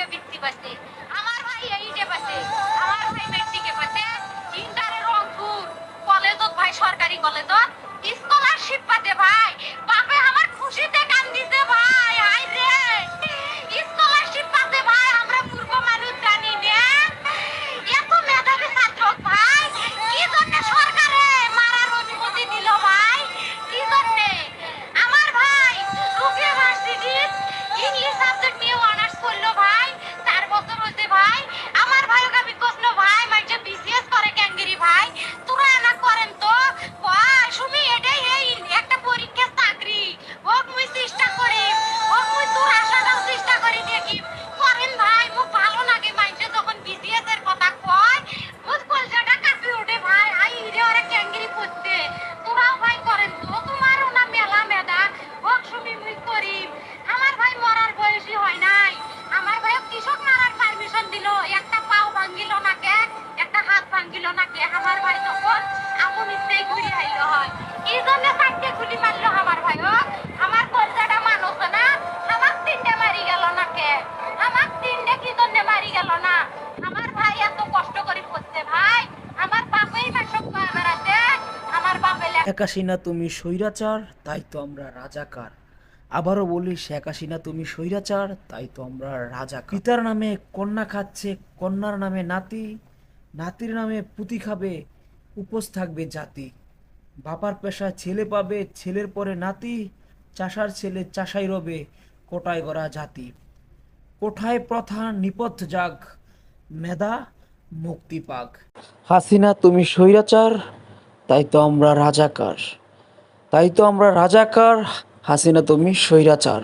টুয়েলভে বৃত্তি পাচ্ছে। আমার ভাই এইটে পাচ্ছে, আমার ভাই মেট্রিকে পাচ্ছে ইন্টারে রংপুর কলেজত ভাই সরকারি কলেজত স্কলারশিপ পাতে ভাই। হাত ভাঙ্গিল না কে আমার ভাই তখন হয়। জন্য গুলি আমার আমার মানুষ না। আমার তিনটে মারি গেল না আমার তিনটে কি জন্য মারি গেল না? আমার ভাই এত কষ্ট করে পড়ছে ভাই। আমার বাপেই আমার বাপে শেখ হাসিনা, তুমি স্বৈরাচার, তাই তো আমরা রাজাকার। আবারও বলি, শেখ হাসিনা, তুমি স্বৈরাচার, তাই তো আমরা রাজা পিতার নামে কন্যা খাচ্ছে, কন্যার নামে নাতি নাতির নামে পুঁতি খাবে, উপোস থাকবে জাতি। বাবার পেশায় ছেলে পাবে, ছেলের পরে নাতি, চাষার ছেলে চাষাই রবে, কোটায় গড়া জাতি। কোঠায় প্রথা নিপথ যাগ, মেধা মুক্তি পাক হাসিনা, তুমি স্বৈরাচার, তাই তো আমরা রাজাকার। তাই তো আমরা রাজাকার, হাসিনা, তুমি স্বৈরাচার।